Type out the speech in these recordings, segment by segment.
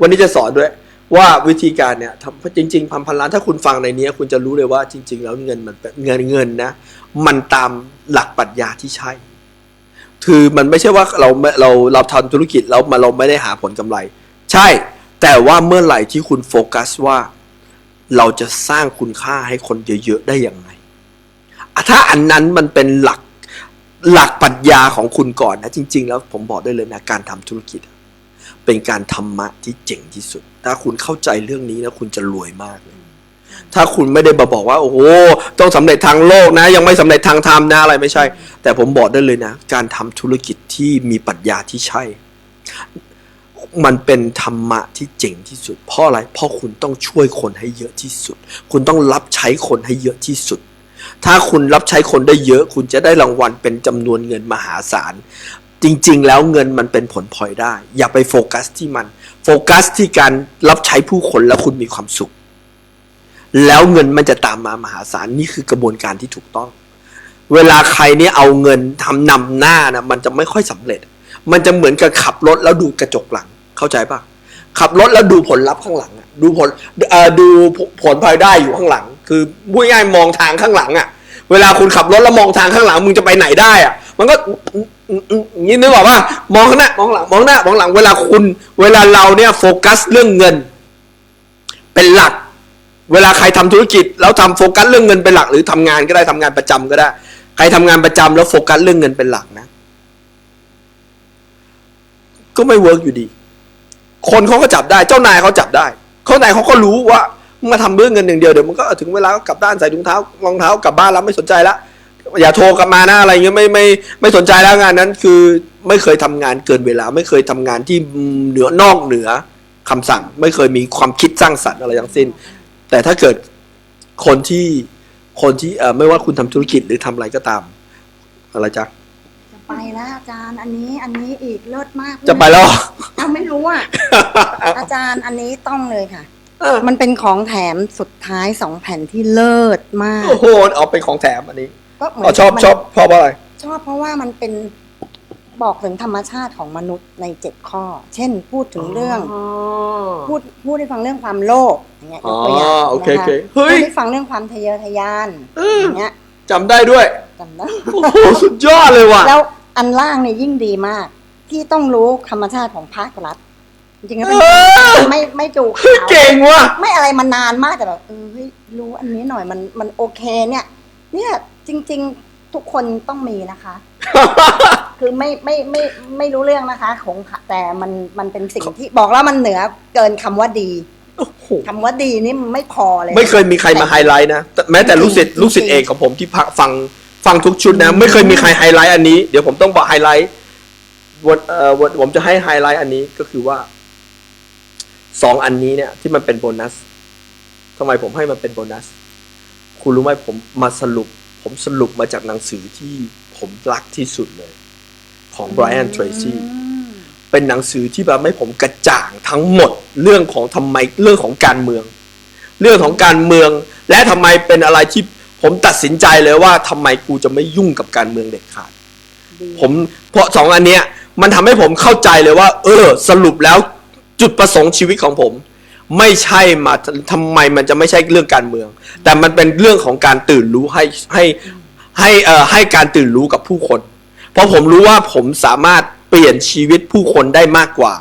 วันนี้จะสอนด้วยว่าวิธีการเนี่ยทำจริงๆพันพันล้านถ้าคุณฟังในนี้คุณจะรู้เลยว่าจริง ๆ แล้วเงินมันเงินเงินนะ มันตามหลักปรัชญาที่ใช่ คือมันไม่ใช่ว่าเราเราเราทำธุรกิจแล้วมาเราไม่ได้หาผลกำไร ใช่ แต่ว่าเมื่อไหร่ที่คุณโฟกัสว่า เราจะสร้างคุณค่าให้คนเยอะๆได้อย่างไรถ้าอันนั้นมันเป็นหลักหลักปรัชญาของคุณก่อนนะจริง ๆ แล้วผมบอกได้เลยนะการทำธุรกิจ เป็นการธรรมะที่เจ๋งที่สุด ถ้าคุณเข้าใจเรื่องนี้นะคุณจะรวยมากเลยถ้าคุณไม่ได้มาบอกว่าโอ้โหต้องสำเร็จทางโลกนะ ยังไม่สำเร็จทางธรรมนะอะไรไม่ใช่ แต่ผมบอกได้เลยนะ การทำธุรกิจที่มีปรัชญาที่ใช่ มันเป็นธรรมะที่เจ๋งที่สุด เพราะอะไร เพราะคุณต้องช่วยคนให้เยอะที่สุด คุณต้องรับใช้คนให้เยอะที่สุด ถ้าคุณรับใช้คนได้เยอะ คุณจะได้รางวัลเป็นจำนวนเงินมหาศาล จริง ๆ แล้วเงินมันเป็นผลพลอยได้ อย่าไปโฟกัสที่มัน โฟกัสที่การรับใช้ผู้คนแล้วคุณมีความสุข แล้วเงินมันจะตามมามหาศาลนี่คือกระบวนการที่ถูกต้อง เวลาใครเนี่ยเอาเงินทำนำหน้านะมันจะไม่ค่อยสำเร็จ มันจะเหมือนกับขับรถแล้วดูกระจกหลัง เข้าใจปะขับรถแล้วดูผลลัพธ์ข้างหลังดูผลดูผลพลอยได้อยู่ข้างหลัง คือพูดง่ายมองทางข้างหลังอะเวลาคุณขับรถแล้วมองทางข้างหลังมึงจะไปไหนได้อะมันก็ นี้นึกออกปะมองหน้ามองหลังมองหน้ามองหลังเวลาคุณ เวลาเราเนี่ยโฟกัสเรื่องเงิน เป็นหลัก เวลาใครทำธุรกิจ แล้วทำโฟกัสเรื่องเงินเป็นหลัก หรือทำงานก็ได้ทำงานประจำก็ได้ ใครทำงานประจำแล้วโฟกัสเรื่องเงินเป็นหลักนะ ก็ไม่เวิร์กอยู่ดี คนเขาก็จับได้ เจ้านายเขาจับได้เขานายเขาก็รู้ว่ามึงมาทำเรื่องเงินอย่างเดียวเดี๋ยวมันก็ถึงเวลาก็กลับด้านใส่ถุงเท้ารองเท้ากลับบ้านแล้วไม่สนใจละ อย่าโทรกลับมานะอะไรเงี้ยไม่ไม่ไม่สนใจแล้วงานนั้น คือไม่เคยทำงานเกินเวลา ไม่เคยทำงานที่เหนือนอกเหนือคำสั่ง ไม่เคยมีความคิดสร้างสรรค์อะไรทั้งสิ้น แต่ถ้าเกิดคนที่คนที่เอ่อไม่ว่าคุณทำธุรกิจหรือทำอะไรก็ตาม อะไรจ๊ะจะไปแล้วอาจารย์อันนี้อันนี้อีกเลิศมากจะไปแล้วเหรออ้าวไม่รู้อะอาจารย์อันนี้ต้องเลยค่ะเออมันเป็นของแถมสุดท้ายสองแผ่นที่เลิศมากโอ้โหเอาเป็นของแถมอันนี้ ก็เหมือ๋อชอบมันชอบชอบอะไร ชอบเพราะว่ามันเป็นบอกถึงธรรมชาติของมนุษย์ในเจ็ดข้อ เช่นพูดถึงเรื่อง พูดพูดให้ฟังเรื่องความโลภอย่างเงี้ยยกตัวอย่างอ๋อโอเคนะโอเคคะเฮ้ย พูดให้ฟังเรื่องความทะเยอทะยานเอออย่างเงี้ยจำได้ด้วย จำได้ โอ้โห สุดยอดเลยว่ะ แล้วอันล่างเนี่ยยิ่งดีมาก ที่ต้องรู้ธรรมชาติของภาครัฐจริงๆแล้วเป็นเออ ไม่ไม่ดูคือข่าวเก่งว่ะ ไม่อะไรมานานมากแต่แบบเออเฮ้ยรู้อันนี้หน่อยมันมันโอเคเนี่ย เนี่ย จริง ๆ ทุกคนต้องมีนะคะ คือไม่ไม่ไม่ไม่รู้เรื่องนะคะ ของแต่มันมันเป็นสิ่งที่บอกแล้วมันเหนือเกินคำว่าดีโอ้โหคำว่าดีนี่มันไม่พอเลย ไม่เคยมีใครมาไฮไลท์นะแต่แม้แต่ลูกศิษย์จริงๆลูกศิษย์เอกของผมที่พักฟังฟังทุกชุดนะ ไม่เคยมีใครไฮไลท์อันนี้ เดี๋ยวผมต้องบอกไฮไลท์วันเอ่อวันผมจะให้ไฮไลท์อันนี้ก็คือว่าสองอันนี้เนี่ย ที่มันเป็นโบนัสทำไมผมให้มันเป็นโบนัส คุณรู้ไหมผมมาสรุป ผมสรุปมาจากหนังสือที่ผมรักที่สุดเลย ของไบรอันเทรซี่อืมเป็นหนังสือที่แบบให้ผมกระจ่างทั้งหมดเรื่องของทำไมเรื่องของการเมือง เรื่องของการเมือง และทำไมเป็นอะไรที่ผมตัดสินใจเลยว่าทำไมกูจะไม่ยุ่งกับการเมืองเด็ดขาดดีผมเพราะสองอันเนี้ยมันทำให้ผมเข้าใจเลยว่า เออ สรุปแล้วจุดประสงค์ชีวิตของผม ไม่ใช่มาทำไมมันจะไม่ใช่เรื่องการเมือง แต่มันเป็นเรื่องของการตื่นรู้ให้ให้ให้เอ่อให้การตื่นรู้กับผู้คน เพราะผมรู้ว่าผมสามารถเปลี่ยนชีวิตผู้คนได้มากกว่า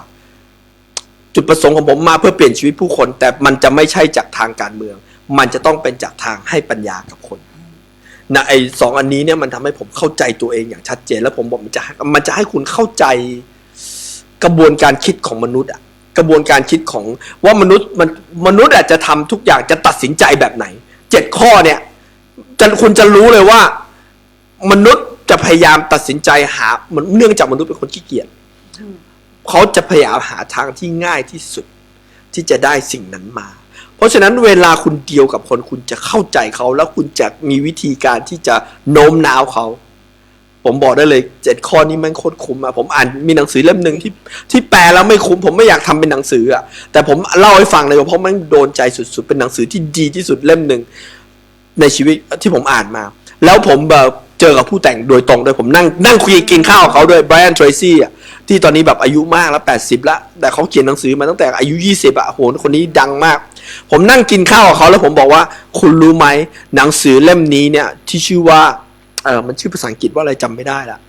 จุดประสงค์ของผมมาเพื่อเปลี่ยนชีวิตผู้คน แต่มันจะไม่ใช่จากทางการเมือง มันจะต้องเป็นจากทางให้ปัญญากับคนนะไอสองอันนี้เนี่ยมันทำให้ผมเข้าใจตัวเองอย่างชัดเจน แล้วผมบอกมันจะมันจะให้คุณเข้าใจกระบวนการคิดของมนุษย์อะ กระบวนการคิดของว่ามนุษย์มันมนุษย์อาจจะทำทุกอย่างจะตัดสินใจแบบไหนเจ็ดข้อเนี่ยจะคุณจะรู้เลยว่า มนุษย์จะพยายามตัดสินใจหาเนื่องจากมนุษย์เป็นคนขี้เกียจเขาจะพยายามหาทางที่ง่ายที่สุดที่จะได้สิ่งนั้นมา เพราะฉะนั้นเวลาคุณเดียวกับคนคุณจะเข้าใจเขา แล้วคุณจะมีวิธีการที่จะโน้มน้าวเขา ผมบอกได้เลยเจ็ดข้อนี้แมันโคตรคุ้มอะผมอ่านมีหนังสือเล่มหนึ่งที่ที่แปลแล้วไม่คุ้มผมไม่อยากทำเป็นหนังสืออะแต่ผมเล่าให้ฟังเลยเพราะมันโดนใจสุดๆเป็นหนังสือที่ดีที่สุดเล่มหนึ่งในชีวิตที่ผมอ่านมา แล้วผมแบบเจอกับผู้แต่งโดยตรงด้วยผมนั่งนั่งคุยกินข้าวเขาด้วยไบรอันทรซี่อะที่ตอนนี้แบบอายุมากแล้วแปดสิบแล้วแต่เขาเขียนหนังสือมาตั้งแต่อายุยี่สิบอะโหคนนี้ดังมาก ผมนั่งกินข้าวกับเขาแล้วผมบอกว่า คุณรู้ไหมหนังสือเล่มนี้เนี่ยที่ชื่อว่า เออมันชื่อภาษาอังกฤษว่าอะไรจำไม่ได้ละ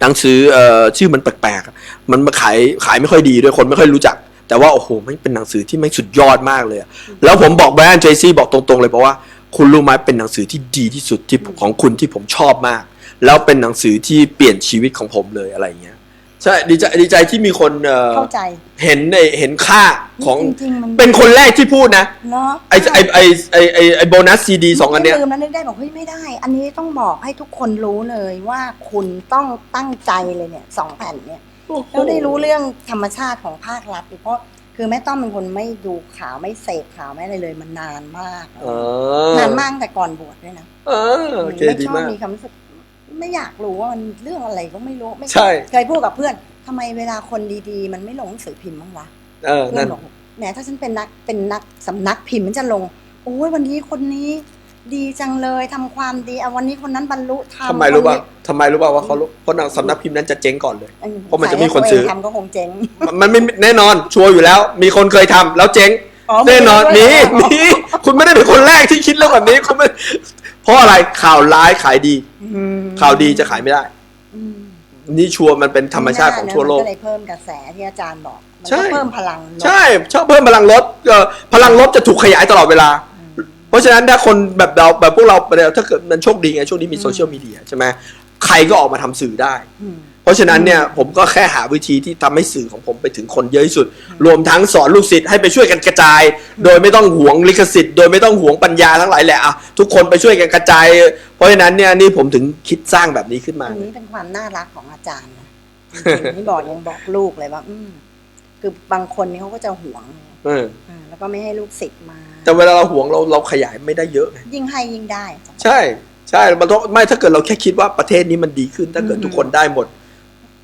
หนังสือเอ่อชื่อมันแปลกๆอะมันมาขายขายไม่ค่อยดีด้วยคนไม่ค่อยรู้จัก แต่ว่าโอ้โหมันเป็นหนังสือที่ไม่งสุดยอดมากเลยอะแล้วผมบอกแบรนด์เจซี่บอกตรงๆเลยบอกว่าคุณรู้ไหมเป็นหนังสือที่ดีที่สุดที่ของคุณที่ผมชอบมาก แล้วเป็นหนังสือที่เปลี่ยนชีวิตของผมเลยอะไรเงี้ย ใช่ดีใจดีใจที่มีคนเอ่อเข้าใจ เห็นในเห็นค่าของจริงๆมัน เป็นคนแรกที่พูดนะเนาะไอไอไอไอไอไอโบนัสซีดีสองอันเนี้ยไม่ลืมแล้วนึกได้บอกเฮ้ยไม่ได้ อันนี้ต้องบอกให้ทุกคนรู้เลยว่าคุณต้องตั้งใจเลยเนี่ยสองแผ่นเนี่ยแล้วได้รู้เรื่องธรรมชาติของภาครัฐอีกเพราะคือแม่ต้อมเป็นคนไม่ดูข่าวไม่เสพข่าวไม่อะไรเลยมันนานมาก เออนานมากตั้งแต่ก่อนบวชด้วยนะเออโอเคไม่ดีชอบมาก มีความรู้สึก ไม่อยากรู้ว่ามันเรื่องอะไรก็ไม่รู้ไม่ใช่ เคยพูดกับเพื่อนทำไมเวลาคนดีๆ มันไม่ลงหนังสือพิมพ์บ้างวะเออเพื่อนั่นนบอกแหมถ้าฉันเป็นนักเป็นนักสำนักพิมพ์มันจะลง โอ้ยวันนี้คนนี้ ดีจังเลยทำความดีเอาวันนี้คนนั้นบรรลุธรรมทำไมรู้ป่ะคนนี้ทำไมรู้ป่ะว่าเขารู้เพราะหนังสำนักพิมพ์นั้นจะเจ๊งก่อนเลยอืเพราะมันจะมีคนซื้อ ใส่ให้ตัวเงทำก็คงเจ๊งมันมันไม่แน่นอนชัวร์อยู่แล้ว มีคนเคยทำแล้วเจ๊งอ๋อแน่นอนมีมีด้วยเหรอมีคุณไม่ได้เป็นคนแรกที่คิดเรื่องแบบนี้คุณไม่ เพราะอะไรข่าวร้ายขายดี อืมข่าวดีจะขายไม่ได้ อืมนี่ชัวร์มันเป็นธรรมชาติของทั่วโลก มันก็เลยเพิ่มกระแสที่อาจารย์บอก มันใช่ ก็เพิ่มพลังลบใช่ชอบเพิ่มพลังลบเอ่อพลังลบจะถูกขยายตลอดเวลาเพราะฉะนั้นถ้าคนแบบเราแบบพวกเราถ้าเกิดมันโชคดีไงช่วงนี้มีโซเชียลมีเดียใช่ไหม ใครก็ออกมาทำสื่อได้อืมเพราะฉะนั้นเนี่ยผมก็แค่หาวิธีที่ทำให้สื่อของผมไปถึงคนเยอะที่สุด รวมทั้งสอนลูกศิษย์ให้ไปช่วยกันกระจาย โดยไม่ต้องหวงลิขสิทธิ์โดยไม่ต้องหวงปัญญาทั้งหลายแหละอะทุกคนไปช่วยกันกระจาย เพราะฉะนั้นเนี่ยนี่ผมถึงคิดสร้างแบบนี้ขึ้นมาอันนี้เป็นความน่ารักของอาจารย์นะจริงๆนี่บอกยังบอกลูกเลยว่าอืมคือบางคนนี่เขาก็จะหวงเอออ่าแล้วก็ไม่ให้ลูกศิษย์มา แต่เวลาเราหวงเราเราขยายไม่ได้เยอะไงยิ่งให้ยิ่งได้ ใช่ ใช่มันต้องไม่ถ้าเกิดเราแค่คิดว่าประเทศนี้มันดีขึ้น ถ้าเกิดอืมทุกคนได้หมด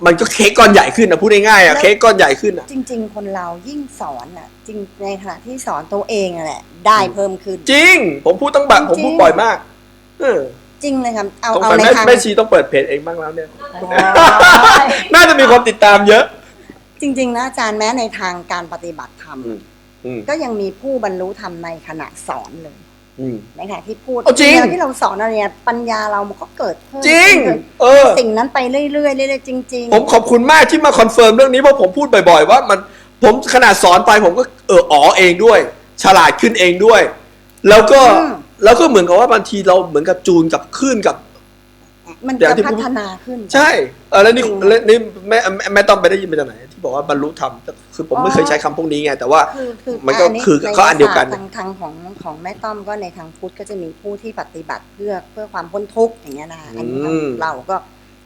มันก็เค้กก้อนใหญ่ขึ้นนะพูดง่ายๆอะแล้วเค้กก้อนใหญ่ขึ้นอะจริง ๆ คนเรายิ่งสอนอะ จริงในขณะที่สอนตัวเองอะแหละ ได้เพิ่มขึ้น จริง ผมพูดตั้งแบบผมพูดจริงบ่อยมาก เออจริงเลยครับเอาต้องเอาไปในแม่ทางแม่ชีต้องเปิดเพจเองบ้างแล้วเนี่ยโอ้ยน่าจะมีคนติดตามเยอะ จริง ๆ นะอาจารย์แม้ในทางการปฏิบัติธรรมอืมอืมก็ยังมีผู้บรรลุธรรมในขณะสอนเลยอืม ในขณะที่พูดเอาจริงเวลาที่เราสอนอะไรเนี่ยปัญญาเรามันก็เกิดเพิ่มจริงขึ้นเออ สิ่งนั้นไปเรื่อยๆเรื่อยๆจริงผมขอบคุณมากที่มาคอนเฟิร์มเรื่องนี้เพราะผมพูดบ่อยๆว่ามันผมขนาดสอนไปผมก็เอออ๋อเองด้วย ฉลาดขึ้นเองด้วย แล้วก็อืมแล้วก็เหมือนกับว่าบางทีเราเหมือนกับจูนกับคลื่นกับๆ มันเดี๋ยวจะที่พัพูดฒนาขึ้น ใช่เออแล้วนี่จริงแล้วนี่แม่แม่แม่ต้องไปได้ยินมาจากไหน ที่บอกว่าบรรลุธรรมคือผมไม่เคยใช้คำพวกนี้ไงแต่ว่าคือคือมันก็นี้คือในก็อันเดียวกันทางทางของของแม่ต้อมก็ในทางพุทธก็จะมีผู้ที่ปฏิบัติเพื่อเพื่อความพ้นทุกข์อย่างเงี้ยนะคะอันนี้ทางอืมเราก็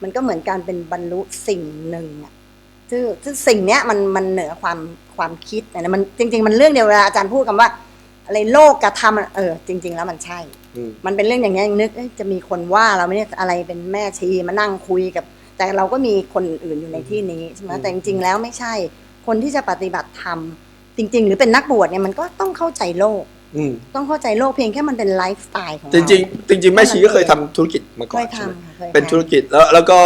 มันก็เหมือนการเป็นบรรลุสิ่งหนึ่งอะซึ่งซึ่งสิ่งเนี้ยมันมันเหนือความความคิดนะมันจริง ๆ มันเรื่องเดียวเวลาอาจารย์พูดคำว่า อะไรโลกกระทำอะเออจริง ๆ แล้วมันใช่อื มมันเป็นเรื่องอย่างเงี้ยยังนึกเอ๊ะจะมีคนว่าเราไม่ได้อะไรเป็นแม่ชีมานั่งคุยกับ แต่เราก็มีคนอื่นอยู่ในที่นี้ใช่ไหมอืมแต่จริงๆแล้วไม่ใช่ คนที่จะปฏิบัติธรรมจริง ๆ หรือเป็นนักบวชเนี่ยมันก็ต้องเข้าใจโลกอืมต้องเข้าใจโลกเพียงแค่มันเป็นไลฟ์สไตล์ของจเราริงๆจริงๆแม่ชีก็เคยทำธุรกิจมาก่เคอนยใช่ไหมทำค่ะเคยเป็นทำธุรกิจแล้วแล้วก็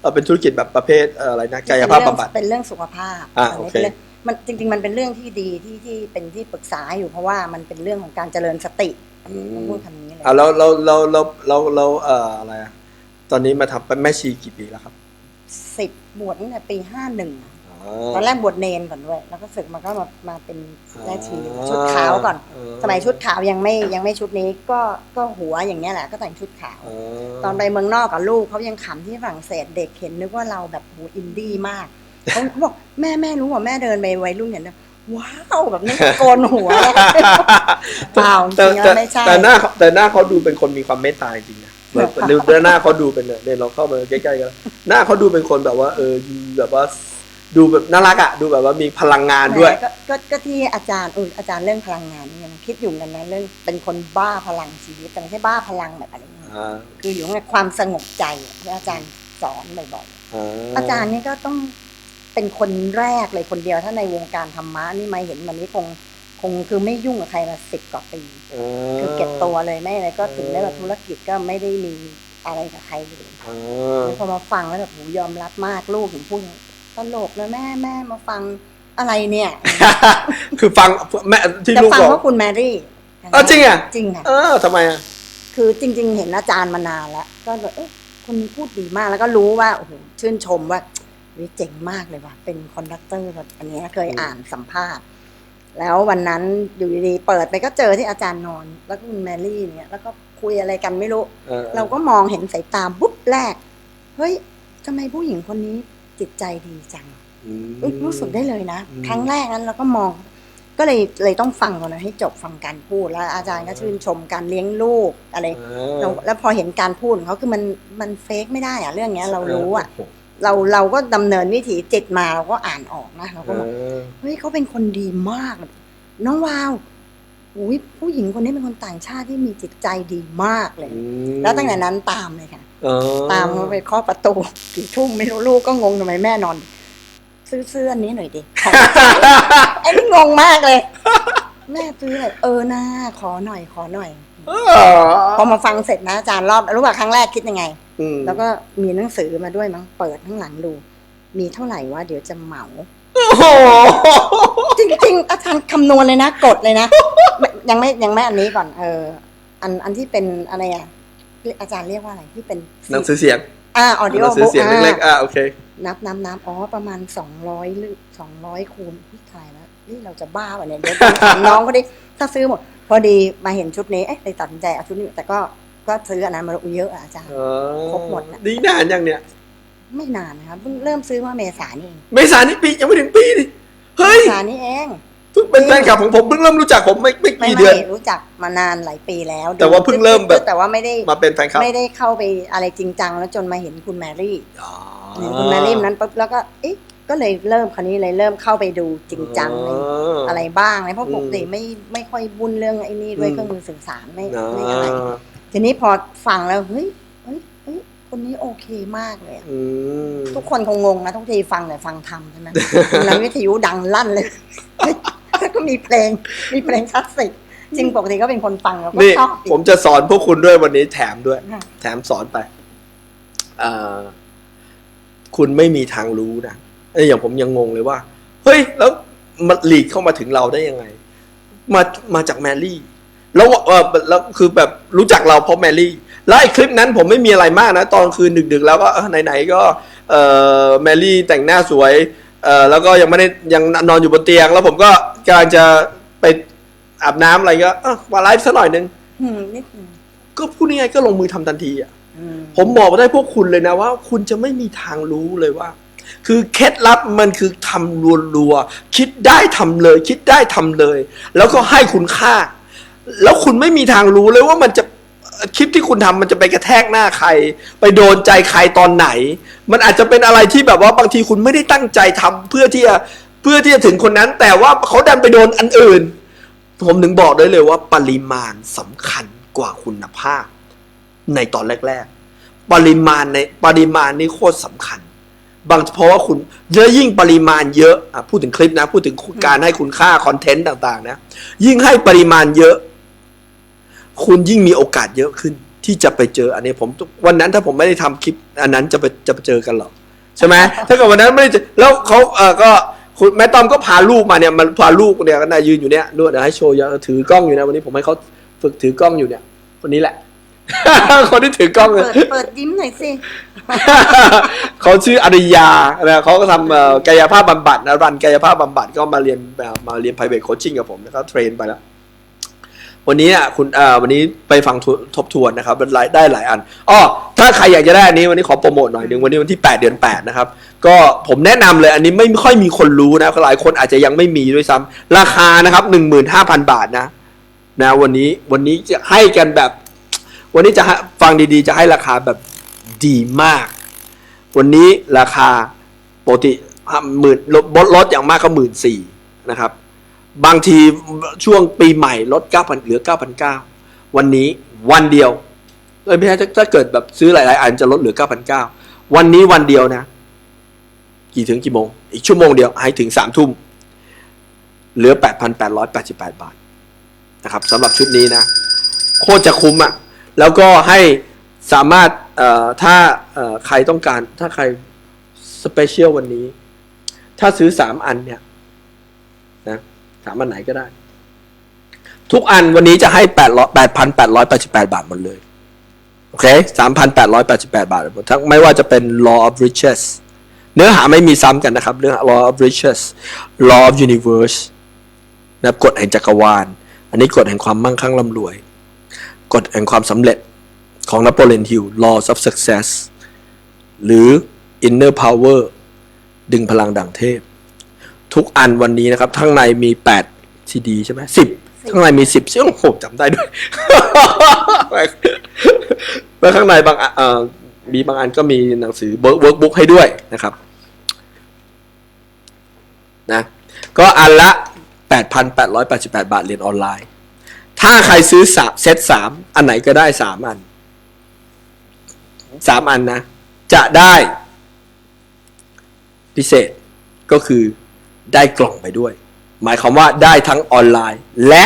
เอ่อเป็นธุรกิจแบบประเภทเอ่ออะไรนะกายภาพบำบัดเป็นเรื่องสุขภาพอ่านนี้โอเคป็นรื่องมันจริง ๆ มันเป็นเรื่องที่ดีที่ที่เป็นที่ปรึกษาอยู่เพราะว่ามันเป็นเรื่องของการเจริญสติอื ต้องมพูดคำนี้เลยอะแล้วแล้วแล้วแล้วแล้วแล้วเอ่ออะไรอะตอนนี้มาทำเป็นแม่ชีกี่ปีแล้วครับสิบบวชตั้งแต่ปีห้าหนึ่งอ๋อตอนแรกบวชเนนก่อนด้วย แล้วก็ศึกมาก็มามาเป็นแม่ชีอ่าชุดขาวก่อนอ่าสมัยชุดขาวยังไม่ยังไม่ชุดนี้ก็ก็หัวอย่างเงี้ยแหละก็แต่งชุดขาวอ๋อตอนไปเมืองนอกกับลูกเขายังขำที่ฝรั่งเศสเด็กเห็นนึกว่าเราแบบโหอินดี้มากเขาบอกแม่แม่รู้ว่าแม่เดินไปวัยรุ่นเห็นนะ ว้าวแบบนี้โกนหัวเลยเปล่าจแต่ริงๆแล้แต่วไม่ใช่แต่หน้าเขาแต่หน้าเขาดูเป็นคนมีความเมตตาจริงๆนะแบบเดี๋ยวเดี๋ยวหน้าเขาดูเป็นเนี่ยเดี๋ยวเราเข้ามาใกล้ๆกันหน้าเขาดูเป็นคนแบบว่า เออแบบว่าดูแบบน่ารักอะดูแบบว่ามีพลังงานด้วยก็ก็ก็ที่อาจารย์เอออาจารย์เรื่องพลังงานนี่ยังคิดอยู่กันนะเรื่องเป็นคนบ้าพลังชีวิตแต่ไม่ใช่บ้าพลังแบบอะไรอย่างเงี้ยอ่าคืออยู่ในความสงบใจที่อาจารย์สอนบ่อยๆอ่าอาจารย์นี่ก็ต้อง เป็นคนแรกเลยคนเดียวถ้าในวงการธรรมะนี่มาเห็นมันนี้คงคงคือไม่ยุ่งกับใครมาสิบกว่าปีคือเก็บตัวเลยไม่อะไรก็ถึงได้แบบธุรกิจก็ไม่ได้มีอะไรกับใครเลยอ่าแล้วพอมาฟังแล้วแบบหูยอมรับมากลูกถึงพูดโหตลกนะแม่แม่มาฟังอะไรเนี่ย คือฟังแม่ที่จะลูกฟังบอกว่าคุณแมรี่เออจริงอะจริงค่ะเออทำไมอะคือจริง ๆ เห็นอาจารย์มานานแล้ว ก็แบบเอ๊ะคนนี้พูดดีมากแล้วก็รู้ว่าโอ้โหชื่นชมว่า วิเจ๋งมากเลยว่ะ เป็นคอนดักเตอร์แบบอันเนี้ยเคยอ่านสัมภาษณ์ แล้ววันนั้นอยู่ดีๆเปิดไปก็เจอที่อาจารย์นอน แล้วก็คุณแมรี่เนี่ยแล้วก็คุยอะไรกันไม่รู้เออเราก็มองเห็นสายตาปุ๊บแรก เฮ้ยทำไมผู้หญิงคนนี้จิตใจดีจังอืมเอ้ยรู้สึกได้เลยนะอืมครั้งแรกนั้นเราก็มอง ก็เลยเลยต้องฟังก่อนนะให้จบฟังการพูดแล้วอาจารย์ก็ชื่นชมการเลี้ยงลูกอะไรเอเราอแล้วพอเห็นการพูดของเขาคือมันมันเฟกไม่ได้อะเรื่องเนี้ยเรารู้อะโโห เราเราก็ดำเนินวิถีจิตมาเราก็อ่านออกนะเราก็บอกเออเฮ้ยเขาเป็นคนดีมาก น้องวาวอุ้ยผู้หญิงคนนี้เป็นคนต่างชาติที่มีจิตใจดีมากเลยอืมแล้วตั้งแต่นั้นตามเลยค่ะเออตามเขาไปเคาะประตูกี่ทุ่มไม่รู้ลูกก็งงทำไมแม่นอน ซื้อซื้ออันนี้หน่อยดิ ไอ้นี่งงมากเลย แม่ซื้อเลยเออนาขอหน่อยขอหน่อยเออพอมาฟังเสร็จนะอาจารย์รอบรู้ว่าครั้งแรกคิดยังไง อืมแล้วก็มีหนังสือมาด้วยมั้งเปิดข้างหลังดู มีเท่าไหร่ว่าเดี๋ยวจะเหมา โอ้โหจริงๆ อาจารย์คำนวณเลยนะ กดเลยนะไม่ยังไม่ยังไม่อันนี้ก่อน เออ อันอันที่เป็นอะไรอะอาจารย์เรียกว่าอะไรที่เป็นหนังสือเสียง อ่าออดิหโอนังสือบุ๊กเสียงเล็กๆอะโอเค นับนับนับอ๋อประมาณสองร้อยหรือสองร้อยคูณพี่ขายแล้วนี่เราจะบ้าป่ะเนี่ยเดี๋ยวต้องถามน้องก็ดิถ้าซื้อหมด พอดีมาเห็นชุดนี้เอ๊ะเลยตัดสินใจเอาชุดนี้แต่ก็ ก็ซื้ออันนั้นมาเยอะอะอาจารย์เออครบหมดน่ะ นี่นานยังเนี่ย ไม่นานนะครับเพิ่งเริ่มซื้อมาเมษานี่เองเมษานี่ปียังไม่ถึงปีดิเฮ้ยเมษานี่เองเพิ่งเป็นแฟนคลับของผมเพิ่งเริ่มรู้จักผมไม่ไม่ไม่กี่เดือน ไม่รู้จักมานานหลายปีแล้วแต่ว่าเพิ่งเริ่มแบบ แต่ว่าไม่ได้มาเป็นแฟนคลับไม่ได้เข้าไปอะไรจริงจังแล้วจนมาเห็นคุณแมรี่อ๋อเห็นคุณแมรี่นั้นปุ๊บแล้วก็เอ๊ะก็เลยเริ่มคราวนี้เลยเริ่มเข้าไปดูจริงจังในอะไรบ้างเลยเพราะปกติไม่ไม่ค่อยบุญเรื่องไอ้นี่ด้วยอืมเครื่องมือสื่อสารไม่อ๋อไม่อะไร ทีนี้พอฟังแล้วเฮ้ยเฮ้ยเฮ้ยคนนี้โอเคมากเลยอะอืมทุกคนคงงงนะทุกทีฟังแต่ฟังทำใช่ไหม แล้ววิทยุดังลั่นเลย แล้วก็มีเพลง มีเพลงคลาสสิกจริงปกติก็เป็นคนฟังแล้วก็นี่ชอบผมจะสอนพวกคุณด้วยวันนี้แถมด้วย ค่ะแถมสอนไปอ่าคุณไม่มีทางรู้นะไอ้ยอย่างผมยังงงเลยว่า เฮ้ย แล้วมันหลีกเข้ามาถึงเราได้ยังไง มา มาจากแมรี่ แล้วเออแล้วคือแบบรู้จักเราเพราะแมรี่แล้วไอ้คลิปนั้นผมไม่มีอะไรมากนะ ตอนคืนดึกๆ แล้วก็เออไหนๆก็เออแมรี่แต่งหน้าสวยเออแล้วก็ยังไม่ได้ยังนอนอยู่บนเตียง แล้วผมก็กำลังจะไปอาบน้ำอะไรก็เออมาไลฟ์ซะหน่อยนึงอืมนิดนึงก็พูดง่ายๆก็ลงมือทำทันทีอะ อืมผมบอกมาได้พวกคุณเลยนะว่า คุณจะไม่มีทางรู้เลยว่า คือเคล็ดลับมันคือทำรัวๆคิดได้ทำเลย คิดได้ทำเลย แล้วก็ให้คุณค่า แล้วคุณไม่มีทางรู้เลยว่ามันจะคลิปที่คุณทำมันจะไปกระแทกหน้าใคร ไปโดนใจใครตอนไหน มันอาจจะเป็นอะไรที่แบบว่าบางทีคุณไม่ได้ตั้งใจทำเพื่อที่จะเพื่อที่จะถึงคนนั้น แต่ว่าเขาดันไปโดนอันอื่น ผมถึงบอกได้เลยว่าปริมาณสำคัญกว่าคุณภาพ ในตอนแรก ๆ ปริมาณในปริมาณนี่โคตรสำคัญ บางเพราะว่าคุณเยอะยิ่งปริมาณเยอะอะพูดถึงคลิปนะ พูดถึงการให้คุณค่าคอนเทนต์ต่างๆนะยิ่งให้ปริมาณเยอะ คุณยิ่งมีโอกาสเยอะขึ้นที่จะไปเจออันนี้ผมวันนั้นถ้าผมไม่ได้ทำคลิป อันนั้นจะไปจะไปเจอกันหรอใช่ไหมถ้าเกิดวันนั้นไม่ได้เจอแล้วเขาเออก็คุณแม่ต้อมก็พาลูกมาเนี่ยมันพาลูกเนี่ยก็น่ายืนอยู่เนี่ยนู่นเดี๋ยวให้โชว์เยอะถือกล้องอยู่นะวันนี้ผมให้เขาฝึกถือกล้องอยู่เนี่ยคนนี้แหละ คนที่ถือกล้องเปิเนี่ยดเปิดยิ้มหน่อยสิเขาชื่ออริยานะเขาก็ทำเอ่อกายภาพบำบัดนะรันกายภาพบำบัดก็มาเรียนแบบมาเรียน private coaching กับผมแล้วก็เทรนไปแล้ว วันนี้อะคุณอ่าวันนี้ไปฟังทบทวนนะครับเป็นหลายได้หลายอันอ้อถ้าใครอยากจะได้อันนี้วันนี้ขอโปรโมทหน่อยหนึ่งวันนี้วันที่ 8 เดือน 8 นะครับ ก็ผมแนะนำเลยอันนี้ไม่ค่อยมีคนรู้นะหลายคนอาจจะยังไม่มีด้วยซ้ำราคานะครับ 15,000 บาทนะนะวันนี้วันนี้จะให้กันแบบ วันนี้จะฟังดีๆ จะให้ราคาแบบดีมาก วันนี้ราคาปกติหมื่นลดลดอย่างมากก็หมื่นสี่นะครับ บางทีช่วงปีใหม่ลดเก้าพันเหลือเก้าพันเก้าวันนี้วันเดียวเอ้ยไม่ใช่ถ้าเกิดแบบซื้อหลาย ๆ อันจะลดเหลือเก้าพันเก้าวันนี้วันเดียวนะ กี่ถึงกี่โมง อีกชั่วโมงเดียวให้ถึงสามทุ่ม เหลือแปดพันแปดร้อยแปดสิบาทนะครับสำหรับชุดนี้นะ โคตรจะคุ้มอะ่ะ แล้วก็ให้สามารถถ้าใครต้องการถ้าใครสเปเชียลวันนี้ ถ้าซื้อสามอันเนี่ย นะสามอันไหนก็ได้ ทุกอันวันนี้จะให้แปดร้อยแปดพันแปดร้อยแปดสิบแปดบาทหมดเลย โอเคสามพันแปดร้อยแปดสิบแปดบาทหมดทั้งไม่ว่าจะเป็น law of riches เนื้อหาไม่มีซ้ำกันนะครับ เรื่อง law of riches law of universe นะกฎแห่งจักรวาล อันนี้กฎแห่งความมั่งคั่งร่ำรวย กฎแห่งความสำเร็จของนโปเลียนฮิล laws of success หรือ inner power ดึงพลังดั่งเทพ ทุกอันวันนี้นะครับข้างในมี8ซีดีใช่ไหมสิบข้างในมีสิบซึ่งโอ้โหจำได้ด้วย แล้วข้างในบางอันเอ่อมีบางอันก็มีหนังสือเวิร์กบุ๊กให้ด้วยนะครับนะก็อันละ 8,888 บาทเรียนออนไลน์ ถ้าใครซื้อสามเซตสามอันไหนก็ได้สามอันสามอันนะ จะได้พิเศษก็คือ ได้กล่องไปด้วย หมายความว่าได้ทั้งออนไลน์และ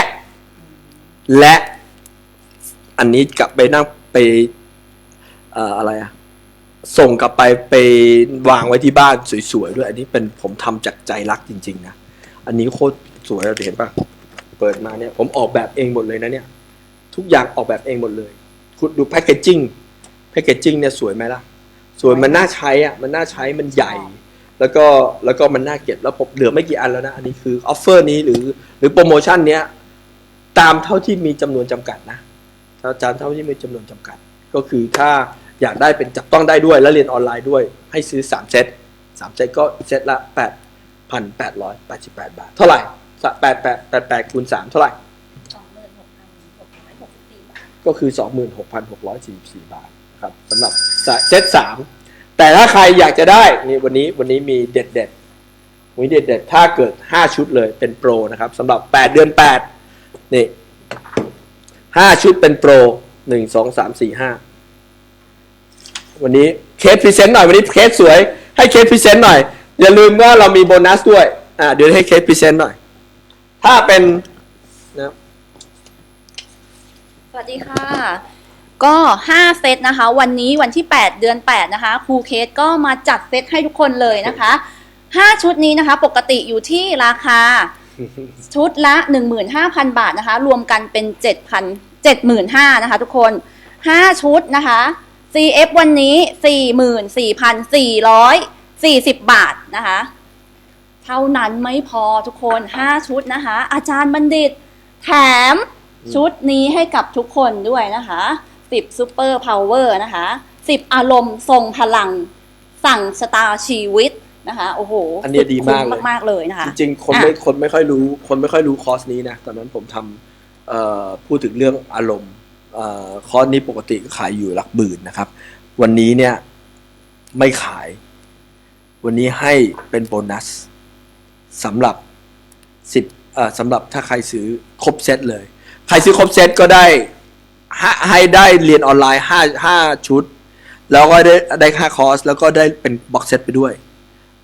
และอันนี้กลับไปนั่งไปเอ่ออะไรอะส่งกลับไปไปวางไว้ที่บ้านสวยๆด้วย อันนี้เป็นผมทำจากใจรักจริงๆนะอันนี้โคตรสวยเราเห็นปะเปิดมาเนี่ย ผมออกแบบเองหมดเลยนะเนี่ย ทุกอย่างออกแบบเองหมดเลย คุณดูแพคเกจจิ้งแพคเกจจิ้งเนี่ยสวยไหมล่ะสวยมันน่าใช้อะมันน่าใช้มันใหญ่ แล้วก็แล้วก็มันน่าเก็บแล้วผมเหลือไม่กี่อันแล้วนะ อันนี้คือออฟเฟอร์นี้หรือหรือโปรโมชั่นเนี้ยตามเท่าที่มีจำนวนจำกัดนะอาจารย์เท่าที่มีจำนวนจำกัด ก็คือถ้าอยากได้เป็นจับต้องได้ด้วย แล้วเรียนออนไลน์ด้วย ให้ซื้อสามเซตสามเซตก็เซตละแปดพันแปดร้อยแปดสิบแปดบาท เท่าไหร่แปดแปดแปดแปดคูณสามเท่าไหร่สองหมื่นหกพันหกร้อยหกสิบสี่บาทก็คือ 26,644 บาทครับสำหรับเซตสาม แต่ถ้าใครอยากจะได้นี่วันนี้วันนี้มีเด็ดเด็ดๆวันนี้เด็ดเด็ดถ้าเกิด 5 ชุดเลยเป็นโปรนะครับสำหรับ 8 เดือน 8 นี่ 5 ชุดเป็นโปร 1 2 3 4 5 วันนี้เคสพรีเซนต์หน่อย วันนี้เคสสวย ให้เคสพรีเซนต์หน่อย อย่าลืมว่าเรามีโบนัสด้วย อ่าเดี๋ยวให้เคสพรีเซนต์หน่อย ถ้าเป็นนะสวัสดีค่ะ ก็ 5 เซตนะคะ วันนี้วันที่ 8 เดือน 8 นะคะครูเคสก็มาจัดเซตให้ทุกคนเลยนะคะ 5 ชุดนี้นะคะ ปกติอยู่ที่ราคาชุดละ 15,000 บาทนะคะ รวมกันเป็น 7,000 75,000นะคะ ทุกคน 5 ชุดนะคะ CF วันนี้ 44,440 บาทนะคะ เท่านั้นไม่พอทุกคน 5 ชุดนะคะ อาจารย์บัณฑิต แถมชุดนี้ให้กับทุกคนด้วยนะคะ 10 Super Power นะคะ 10 อารมณ์ทรงพลัง สั่งสตาร์ชีวิตนะคะโอ้โหอันนี้ดีมากเลยคุ้มากๆเลยนะคะ จริงๆ คนไม่คนไม่ค่อยรู้ คนไม่ค่อยรู้คอร์สนี้นะตอนนั้นผมทำเอ่อพูดถึงเรื่องอารมณ์เอ่อคอร์สนี้ปกติก็ขายอยู่หลักหมื่นนะครับ วันนี้เนี่ยไม่ขาย วันนี้ให้เป็นโบนัสสำหรับสิบเอ่อสำหรับถ้าใครซื้อครบเซตเลย ใครซื้อครบเซตก็ได้ ให้ให้ได้เรียนออนไลน์ห้าห้าชุด แล้วก็ได้ได้ค่าคอร์ส แล้วก็ได้เป็นบ็อกเซตไปด้วย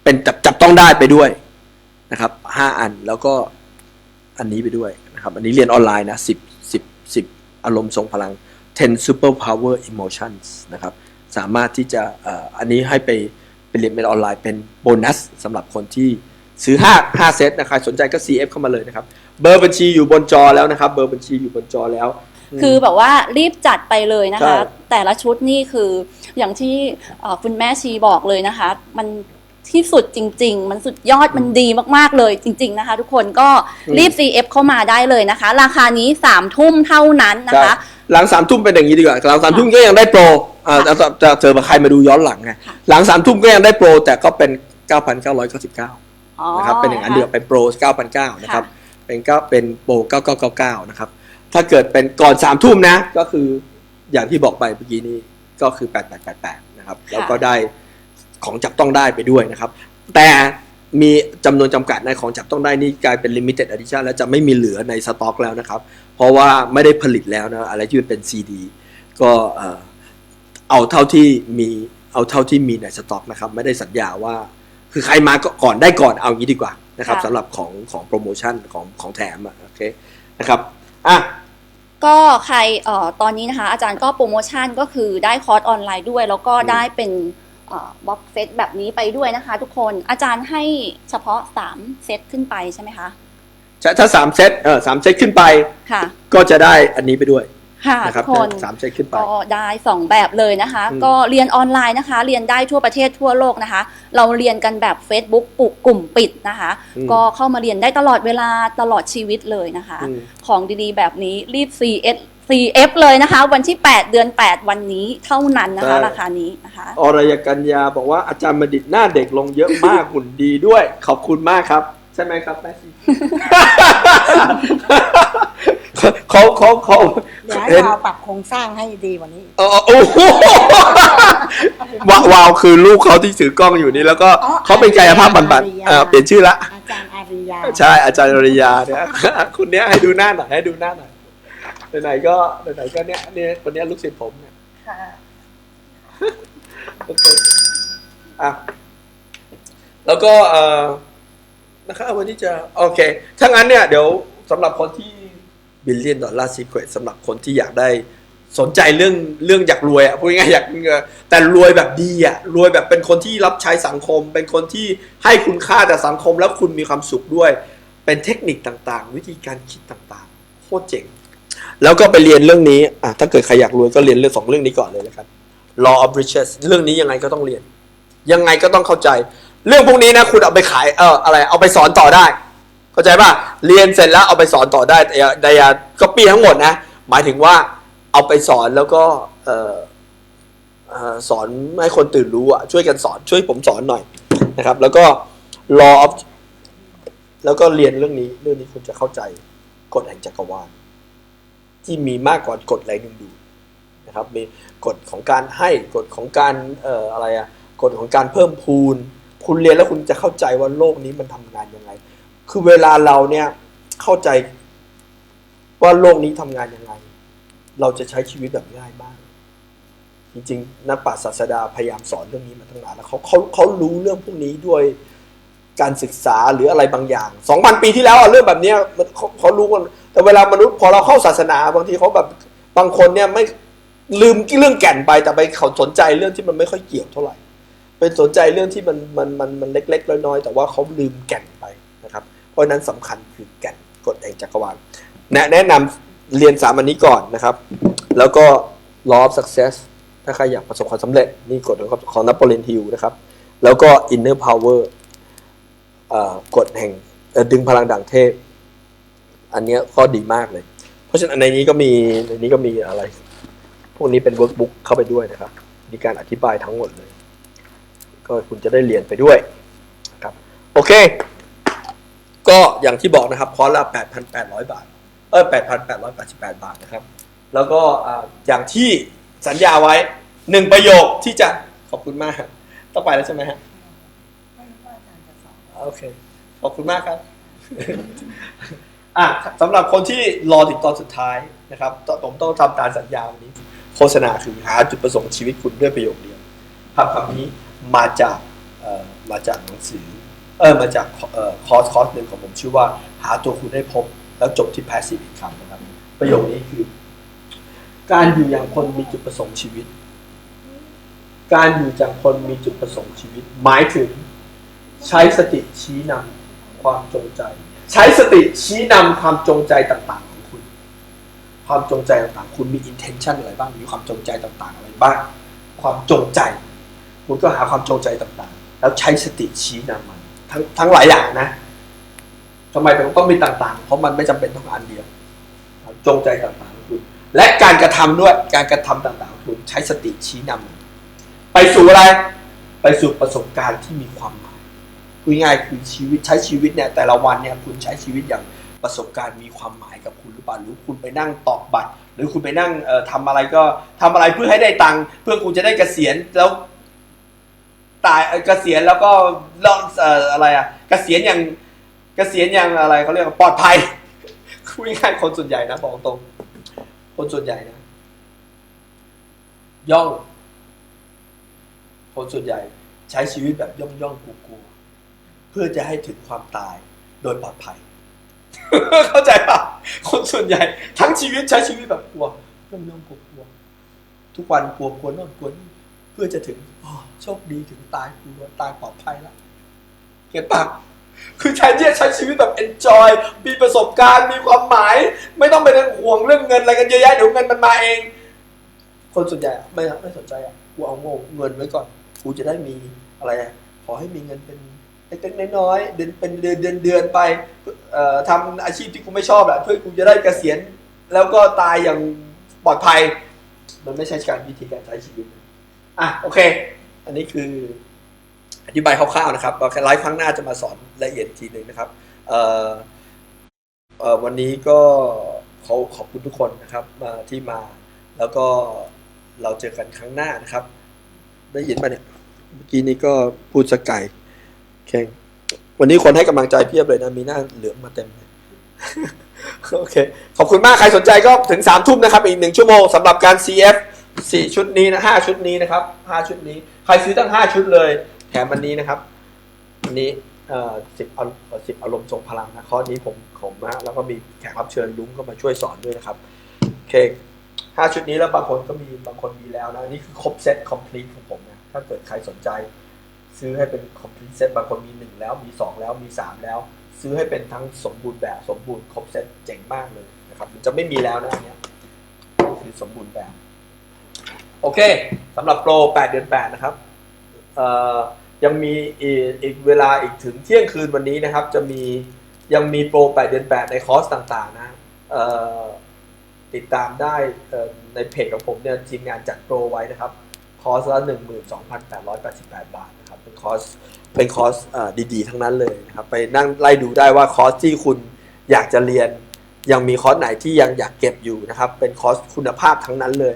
เป็นจับจับต้องได้ไปด้วยนะครับห้าอันแล้วก็อันนี้ไปด้วยนะครับ อันนี้เรียนออนไลน์นะสิบสิบสิบอารมณ์ทรงพลัง10 super power emotions นะครับ สามารถที่จะอันนี้ให้ไปไปเรียนเป็นออนไลน์เป็นโบนัสสำหรับคนที่ซื้อ5 5เซตนะครับสนใจก็ CF เข้ามาเลยนะครับ เบอร์บัญชีอยู่บนจอแล้วนะครับ เบอร์บัญชีอยู่บนจอแล้ว คือแบบว่ารีบจัดไปเลยนะคะใช่แต่ละชุดนี่คืออย่างที่เอ่อคุณแม่ชีบอกเลยนะคะ มันที่สุดจริง ๆ มันสุดยอดมันดีมากๆเลยจริง ๆนะคะ ทุกคนก็รีบ CF เข้ามาได้เลยนะคะ ราคานี้3ทุ่มเท่านั้นนะใช่คะ หลังสามทุ่มเป็นอย่างนี้ดีกว่าหลังสามทุ่มก็ยังได้โปรอ่าจะจะเจอมาใครมาดูย้อนหลังไงค่ะหลังสามทุ่มก็ยังได้โปร แต่ก็เป็น 9,999อ๋อนะครับเป็นอย่างนั้นเดียวเป็นโปร 9,900นะครับค่ะเป็นก็เป็นโปร 9999 นะครับ ถ้าเกิดเป็นก่อนสามทุ่มนะ ก็คืออย่างที่บอกไปเมื่อกี้นี้ก็คือ 8888 นะครับ แล้วก็ได้ของจับต้องได้ไปด้วยนะครับ แต่มีจำนวนจำกัดในของจับต้องได้นี่กลายเป็น limited edition แล้วจะไม่มีเหลือในสต็อกแล้วนะครับ เพราะว่าไม่ได้ผลิตแล้วนะ อะไรที่มันเป็น CD ก็เอ่อเอาเท่าที่มีเอาเท่าที่มีในสต็อกนะครับ ไม่ได้สัญญาว่า คือใครมาก็ก่อนได้ก่อนเอางี้ดีกว่านะครับค่ะสำหรับของของโปรโมชั่นของของแถมอะโอเคนะครับอะ ก็ใครเอ่อตอนนี้นะคะ อาจารย์ก็โปรโมชั่นก็คือได้คอร์สออนไลน์ด้วย แล้วก็อืมได้เป็นบ็อกเซตแบบนี้ไปด้วยนะคะ ทุกคนอาจารย์ให้เฉพาะ3เซตขึ้นไปใช่ไหมคะ ถ้าถ้าสามเซตเออสามเซตขึ้นไป ค่ะ ก็จะได้อันนี้ไปด้วย ค่ะนะครัทุบกคน สามเซตขึ้นไป ก็ได้2แบบเลยนะคะ อืม ก็เรียนออนไลน์นะคะ เรียนได้ทั่วประเทศทั่วโลกนะคะ เราเรียนกันแบบ Facebook ปุกกลุ่มปิดนะคะอืมก็เข้ามาเรียนได้ตลอดเวลาตลอดชีวิตเลยนะคะ อืม ของดีๆ แบบนี้รีบ CS CF เลยนะคะ วันที่ 8 เดือน 8 วันนี้เท่านั้นนะคะราคานี้นะคะ อรยกัญญาบอกว่าอาจารย์มดิตหน้าเด็กลงเยอะมาก หุ่นดีด้วย ขอบคุณมากครับ ใช่ไหมครับแม่ซี เขาเขาเขาเดี๋ยวให้เห็นเราปรับโครงสร้างให้ดีกว่านี้ เออโอ้โหวาววาวคือลูกเขาที่ถือกล้องอยู่นี่แล้วก็อ๋อเขาเป็นกายภาพบำบัดอาริยา เออเปลี่ยนชื่อละอาจารย์อาริยาใช่อาจารย์อริยาเนี่ย คนเนี้ยให้ดูหน้าหน่อยให้ดูหน้าหน่อยไหนๆก็ไหนๆก็เนี้ยเนี่ยคนเนี้ยลูกศิษย์ผมเนี่ยค่ะโอเคอะแล้วก็เอ่อนะครับวันนี้จะโอเคถ้างั้นเนี่ยเดี๋ยวสำหรับคนที่ บิลเลียนดอลลาร์ซีเควตสำหรับคนที่อยากได้สนใจเรื่องเรื่องอยากรวยอะพูดง่ายๆอยากแต่รวยแบบดีอะรวยแบบเป็นคนที่รับใช้สังคม เป็นคนที่ให้คุณค่าแต่สังคมแล้วคุณมีความสุขด้วย เป็นเทคนิคต่างๆ วิธีการคิดต่างๆโคตรเจ๋งแล้วก็ไปเรียนเรื่องนี้อะถ้าเกิดใครอยากรวยก็เรียนเรื่องสองเรื่องนี้ก่อนเลยนะครับ law of riches เรื่องนี้ยังไงก็ต้องเรียน ยังไงก็ต้องเข้าใจ เรื่องพวกนี้นะคุณเอาไปขายเอออะไรเอาไปสอนต่อได้ เข้าใจป่ะเรียนเสร็จแล้วเอาไปสอนต่อได้แต่อย่าแต่อย่าก็ปีทั้งหมดนะหมายถึงว่าเอาไปสอนแล้วก็เออเอ่อสอนให้คนตื่นรู้อะช่วยกันสอนช่วยผมสอนหน่อยนะครับ แล้วก็ law of แล้วก็เรียนเรื่องนี้เรื่องนี้คุณจะเข้าใจกฎแห่งจักรวาลที่มีมากกว่ากฎแรงดึงดูดนะครับมีกฎของการให้กฎของการเอ่ออะไรอะกฎของการเพิ่มพูน คุณเรียนแล้วคุณจะเข้าใจว่าโลกนี้มันทำงานยังไง คือเวลาเราเนี่ยเข้าใจว่าโลกนี้ทำงานยังไง เราจะใช้ชีวิตแบบง่ายมากจริงๆ นักปราชญ์ศาสดาพยายามสอนเรื่องนี้มาตั้งนานแล้วเขาเขาเขารู้เรื่องพวกนี้ด้วยการศึกษาหรืออะไรบางอย่างสองพันปีที่แล้วอะเรื่องแบบเนี้ยมันเขาเขารู้กันแต่เวลามนุษย์พอเราเข้าศาสนาบางทีเขาแบบบางคนเนี่ยไม่ลืมเรื่องแก่นไปแต่ไปเขาสนใจเรื่องที่มันไม่ค่อยเกี่ยวเท่าไหร่ เป็นสนใจเรื่องที่มันมันมันมันเล็ก ๆ น้อยๆแต่ว่าเขาลืมแก่นไป เพราะนั้นสำคัญคือแก่นกฎแห่งจักรวาลแนะแนะนำเรียนสามอันนี้ก่อนนะครับ แล้วก็ law of success ถ้าใครอยากประสบความสำเร็จ นี่กฎของของนโปเลียนฮิลนะครับ แล้วก็ inner power เอ่อกฎแห่งดึงพลังดังเทพ อันนี้ก็ดีมากเลย เพราะฉะนั้นในนี้ก็มีในนี้ก็มีอะไร พวกนี้เป็นเวิร์กบุ๊กเข้าไปด้วยนะครับ มีการอธิบายทั้งหมดเลย ก็คุณจะได้เรียนไปด้วยนะครับ โอเค ก็อย่างที่บอกนะครับคอร์สละ8,800 บาท เออ8,888 บาทนะครับ แล้วก็อย่างที่สัญญาไว้หนึ่งประโยคที่จะขอบคุณมากต้องไปแล้วใช่ไหมฮะโอเค ขอบคุณมากครับอะสำหรับคนที่รอถึงตอนสุดท้ายนะครับต้องผมต้องทำตามสัญญาวันนี้ โฆษณาคือหาจุดประสงค์ชีวิตคุณด้วยประโยคเดียวคำคำนี้มาจากมาจากหนังสือ เออมาจากคอร์สคอร์สหนึ่งของผมชื่อว่าหาตัวคุณให้พบแล้วจบที่ passive income นะครับ ประโยคนี้คือ การอยู่อย่างคนมีจุดประสงค์ชีวิต การอยู่อย่างคนมีจุดประสงค์ชีวิต หมายถึงใช้สติชี้นำความจงใจ ใช้สติชี้นำความจงใจต่างๆ ของคุณ ความจงใจต่างๆ คุณมี intention อะไรบ้าง มีความจงใจต่างๆ อะไรบ้าง ความจงใจ คุณก็หาความจงใจต่างๆ แล้วใช้สติชี้นำมัน ทั้งทั้งหลายอย่างนะทำไมถึงต้องมีต่างๆ เพราะมันไม่จำเป็นต้องอันเดียว จงใจต่างๆของคุณ และการกระทำด้วย การกระทำต่างๆของคุณใช้สติชี้นำมันไปสู่อะไร ไปสู่ประสบการณ์ที่มีความหมายพูดง่ายคือชีวิตใช้ชีวิตเนี่ยแต่ละวันเนี่ยคุณใช้ชีวิตอย่างประสบการณ์มีความหมายกับคุณหรือเปล่าหรือคุณไปนั่งตอกบัตร หรือคุณไปนั่งเอ่อทำอะไรก็ทำอะไรเพื่อให้ได้ตังค์เพื่อคุณจะได้เกษียณแล้ว ตายเอ่อเกษียณแล้วก็ลองเอ่ออะไรอะเกษียณอย่างเกษียณอย่างอะไรเขาเรียกว่าปลอดภัยพูดง่ายๆคนส่วนใหญ่นะบอกตรง คนส่วนใหญ่นะ ย่อง คนส่วนใหญ่ ใช้ชีวิตแบบย่องย่องๆกลัวๆเพื่อจะให้ถึงความตายโดยปลอดภัย เข้าใจปะคนส่วนใหญ่ ทั้งชีวิตใช้ชีวิตแบบกลัวย่องย่องๆกลัวๆทุกวันกลัวกลัวโน่นกลัวนี่เพื่อจะถึง โชคดีถึงตายกูตายปลอดภัยแล้วเก็ตปะคือแทนที่จะใช้ชีวิตแบบ enjoy มีประสบการณ์มีความหมาย ไม่ต้องไปนั่งห่วงเรื่องเงินอะไรกันเยอะแยะเดี๋ยวเงินมันมาเอง คนส่วนใหญ่ไม่ไม่สนใจอะกูเอาเงินไว้ก่อนกูจะได้มีอะไรอะขอให้มีเงินเป็นเล็กๆน้อยๆเดือนเป็นเดือนเดือนเดือนไปเอ่อทำอาชีพที่กูไม่ชอบแหละเพื่อกูจะได้เกษียณแล้วก็ตายอย่างปลอดภัย มันไม่ใช่การวิธีการใช้ชีวิต อะโอเค อันนี้คืออธิบายคร่าวๆนะครับไลฟ์ครั้งหน้าจะมาสอนละเอียดทีหนึ่งนะครับเเวันนี้ก็ขอขอบคุณทุกคนนะครับมาที่มา แล้วก็เราเจอกันครั้งหน้านะครับ ได้ยินปะเนี่ยเมื่อกี้นี้ก็พูดสกไก่แข่งวันนี้คนให้กำลังใจเพียบเลยนะ มีหน้าเหลืองมาเต็มเลยโอเค ขอบคุณมาก ใครสนใจก็ถึงสามทุ่มนะครับ อีกหนึ่งชั่วโมงสำหรับการ CF สี่ชุดนี้นะห้าชุดนี้นะครับห้าชุดนี้ ใครซื้อตั้งห้าชุดเลย แถมอันนี้นะครับอันนี้เอ่อสิบสิบอารมณ์ทรงพลังนะข้อนี้ผมผมนะแล้วก็มีแขกรับเชิญลุงก็มาช่วยสอนด้วยนะครับโอเคห้าชุดนี้แล้วบางคนก็มีบางคนมีแล้วนะนี่คือครบเซต complete ของผมนะถ้าเกิดใครสนใจ ซื้อให้เป็น complete set บางคนมีหนึ่งแล้วมีสองแล้วมีสามแล้ว ซื้อให้เป็นทั้งสมบูรณ์แบบสมบูรณ์ครบเซตเจ๋งมากเลยนะครับมันจะไม่มีแล้วนะอันเนี่ยคือสมบูรณ์แบบ โอเคสำหรับโปร 8 เดือน 8 นะครับยังมีอีกเวลาอีกถึงเที่ยงคืนวันนี้นะครับ จะมียังมีโปร 8 เดือน 8 ในคอร์สต่างๆนะติดตามได้ในเพจของผมเนี่ยทีมงานจัดโปรไว้นะครับ คอร์สละ 12,888 บาทนะครับ เป็นคอร์สเป็นคอร์สดีๆ ทั้งนั้นเลยนะครับ ไปนั่งไล่ดูได้ว่าคอร์สที่คุณอยากจะเรียน ยังมีคอร์สไหนที่ยังอยากเก็บอยู่นะครับ เป็นคอร์สคุณภาพทั้งนั้นเลย